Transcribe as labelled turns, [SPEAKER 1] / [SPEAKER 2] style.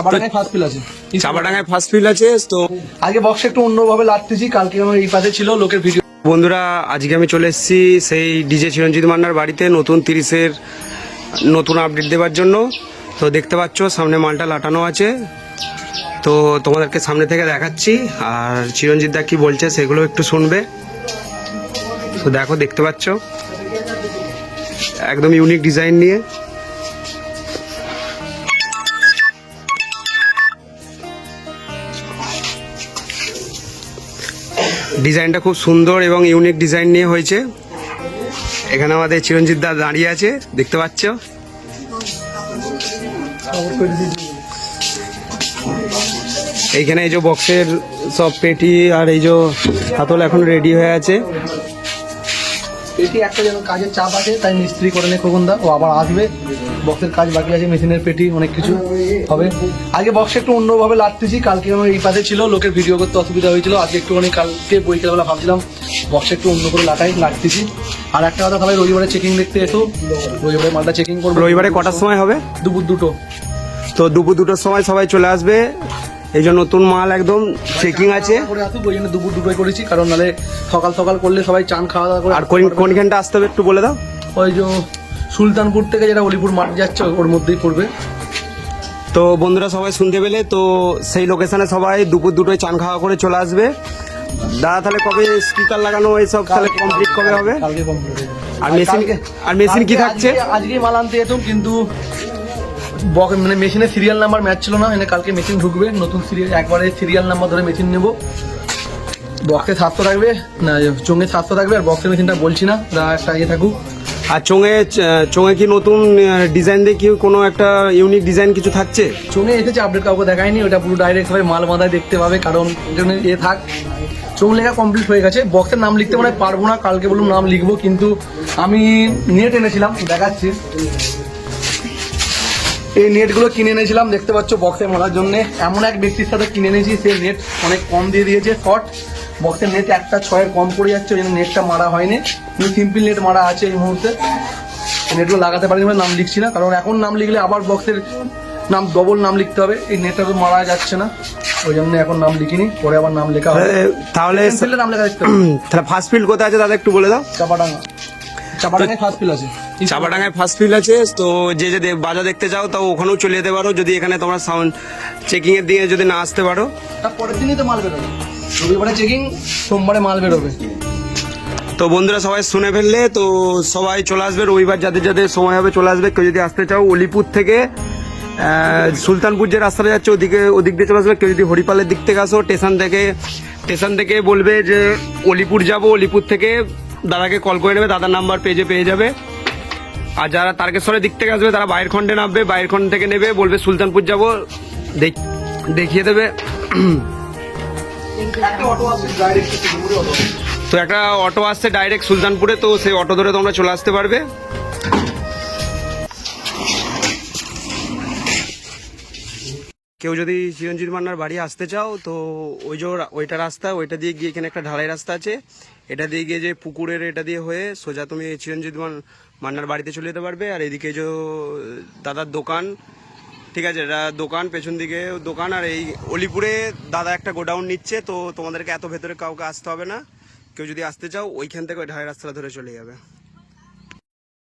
[SPEAKER 1] চাপাডাঙ্গায় first feel আছে।
[SPEAKER 2] চাপাডাঙ্গায় first feel আছে তো
[SPEAKER 1] আগে বক্স একটু অন্যভাবে লাগতেছি কালকে আমার এই পাশে ছিল লোকের ভিডিও
[SPEAKER 2] বন্ধুরা আজকে আমি চলে এসেছি সেই ডিজে চিরঞ্জিত মান্নার বাড়িতে নতুন তিরিশের নতুন আপডেট দেওয়ার জন্য। তো দেখতে পাচ্ছ সামনে মালটা লাটানো আছে। তো তোমাদেরকে সামনে থেকে দেখাচ্ছি আর চিরঞ্জিত দা কি বলছে সেগুলো একটু শুনবে। তো দেখো দেখতে পাচ্ছ? একদম ইউনিক ডিজাইন নিয়ে। ডিজাইনটা খুব সুন্দর এবং ইউনিক ডিজাইন নিয়ে হয়েছে। এখানে আমাদের চিরঞ্জিত দা দাঁড়িয়ে আছে, দেখতে পাচ্ছ? এইখানে এই যে বক্সের সব পেটি আর এই যে হাতল এখন রেডি হয়ে আছে।
[SPEAKER 1] পেটি একটা যেন কাজের চাপ আছে তাই মিস্ত্রি করে নে খোকনদা। ও আবার আসবে। বক্সের কাজ বাকি আছে মেশিনের পেটি অনেক কিছু হবে। আগে বক্স একটু অন্যভাবে লাগতেছি কালকে আমার এই পাশে ছিল লোকের ভিডিও করতে অসুবিধা হয়েছিল। আজকে একটুখানি কালকে বইকালবেলা ভাবছিলাম বক্স একটু অন্য করে লাগাই লাগতেছি আর একটা কথা সবাই রবিবারে চেকিং দেখতে এসো। রবিবারে মালটা চেকিং করব।
[SPEAKER 2] রবিবারে কটার সময় হবে?
[SPEAKER 1] দুপুর দুটো।
[SPEAKER 2] তো দুপুর দুটোর সময় সবাই চলে আসবে। এই যে নতুন মাল একদম চেকিং আছে।
[SPEAKER 1] করে আসুক ওই জন্য দুপুর দুটোই করেছি কারণ নাহলে সকাল সকাল করলে সবাই চান খাওয়া দাওয়া করে
[SPEAKER 2] আর কোন কোনখানটা আসতে হবে একটু বলে দাও।
[SPEAKER 1] ওই যে সুলতানপুর থেকে যেটা অলিপুর মাঠ যাচ্ছে ওর মধ্যেই পড়বে।
[SPEAKER 2] তো বন্ধুরা সবাই শুনতে পেলে তো সেই লোকেশনে সবাই দুপুর দুটোয় চান খাওয়া করে চলে আসবে। দাদা তাহলে কবে স্পিকার লাগানো এইসব তাহলে কমপ্লিট কবে হবে। আর মেশিন আর মেশিন কি থাকছে?
[SPEAKER 1] আজকে- মাল আনতে যেতাম কিন্তু মানে মেশিনে সিরিয়াল নাম্বার ম্যাচ ছিল না এনে কালকে মেশিন ঢুকবে নতুন সিরিয়াল একবারে সিরিয়াল নাম্বার ধরে মেশিন নেব। বক্সে সাতশো থাকবে না চোঙে সাতশো থাকবে আর বক্সের মেশিনটা বলছি না দা একটা ইয়ে থাকুক।
[SPEAKER 2] আর চোঙে চোঙে কি নতুন ডিজাইন দিয়ে কি কোনো একটা ইউনিক ডিজাইন কিছু থাকছে?
[SPEAKER 1] চোঙে এসেছে আপডেট কাউকে দেখায়নি ওটা পুরো ডাইরেক্ট ভাবে মাল বাঁধায় দেখতে পাবে কারণ এখানে এ থাক। চোখ লেখা কমপ্লিট হয়ে গেছে বক্সের নাম লিখতে মানে পারব না কালকে বলুন নাম লিখব কিন্তু আমি নেট এনেছিলাম দেখাচ্ছি। এই নেটগুলো কিনে এনেছিলাম দেখতে পাচ্ছ বক্সে মারার জন্য। এমন এক ব্যক্তির সাথে কিনে এনেছি সে নেট অনেক কম দিয়ে দিয়েছে শর্ট বক্সের নেট একটা ছয়ের কম পড়ে যাচ্ছে ওই জন্য নেটটা মারা হয়নি। কিন্তু সিম্পল নেট মারা আছে এই মুহূর্তে। নেটগুলো লাগাতে পারিনি বলে নাম লিখছি না কারণ এখন নাম লিখলে আবার বক্সের নাম ডবল নাম লিখতে হবে। এই নেটটা তো মারা যাচ্ছে না ওই জন্য এখন নাম লিখিনি পরে আবার নাম লেখা হবে।
[SPEAKER 2] তাহলে
[SPEAKER 1] নাম লেখা দেখতে হবে।
[SPEAKER 2] তাহলে ফার্স্ট ফিল্ড কোথায় আছে দাদা একটু বলে দাও।
[SPEAKER 1] চাপাডাঙ্গা। চাপাডাঙ্গায় ফার্স্ট ফিল আছে।
[SPEAKER 2] চাপাডাঙ্গায় ফার্স্ট ফিল আছে তো যে যে দে- বাজা দেখতে যাও তাও ওখানেও চলে যেতে পারো। যদি এখানে তোমরা সাউন্ড চেকিং এর দিয়ে যদি না আসতে পারো।
[SPEAKER 1] পরের দিনই তো মাল বেরোবে। রবিবারে চেকিং সোমবারে মাল বেরোবে।
[SPEAKER 2] তো বন্ধুরা সবাই শুনে ফেললে তো সবাই চলে আসবে। রবিবার যাদের যাদের সময় হবে চলে আসবে। কেউ যদি আসতে চাও অলিপুর থেকে সুলতানপুর যে রাস্তাটা যাচ্ছে ওদিকে ওদিক দিয়ে চলে আসবে। কেউ যদি হরিপালের দিক থেকে আসো স্টেশন থেকে স্টেশন থেকে বলবে যে অলিপুর যাব। অলিপুর থেকে দাদাকে কল করে নেবে। দাদার নাম্বার পেজে পেয়ে যাবে। আর যারা তারকেশ্বরের দিক থেকে আসবে, তারা বাইর খন্ডে নামবে বাইরের খন্ড থেকে নেবে, বলবে সুলতানপুর যাব, দেখ- দেখিয়ে দেবে। তো একটা অটো আসছে ডাইরেক্ট সুলতানপুরে, তো সেই অটো ধরে তোমরা চলে আসতে পারবে। কেউ যদি চিরঞ্জিত মান্নার বাড়ি আসতে চাও, তো ওই যে ওইটা রাস্তা, ওইটা দিয়ে গিয়ে এখানে একটা ঢালাই রাস্তা আছে। এটা দিয়ে গিয়ে যে পুকুরের এটা দিয়ে হয়ে সোজা তুমি চিরঞ্জিত মান্নার বাড়িতে চলে যেতে পারবে। আর এদিকে যে দাদার দোকান, ঠিক আছে? এটা দোকান, পেছন দিকে দোকান, আর এই অলিপুরে দাদা একটা গোডাউন নিচ্ছে, তো তোমাদেরকে এত ভেতরে কাউকে আসতে হবে না। কেউ যদি আসতে চাও, ওইখান থেকে ওই ঢালাই রাস্তাটা ধরে চলে যাবে।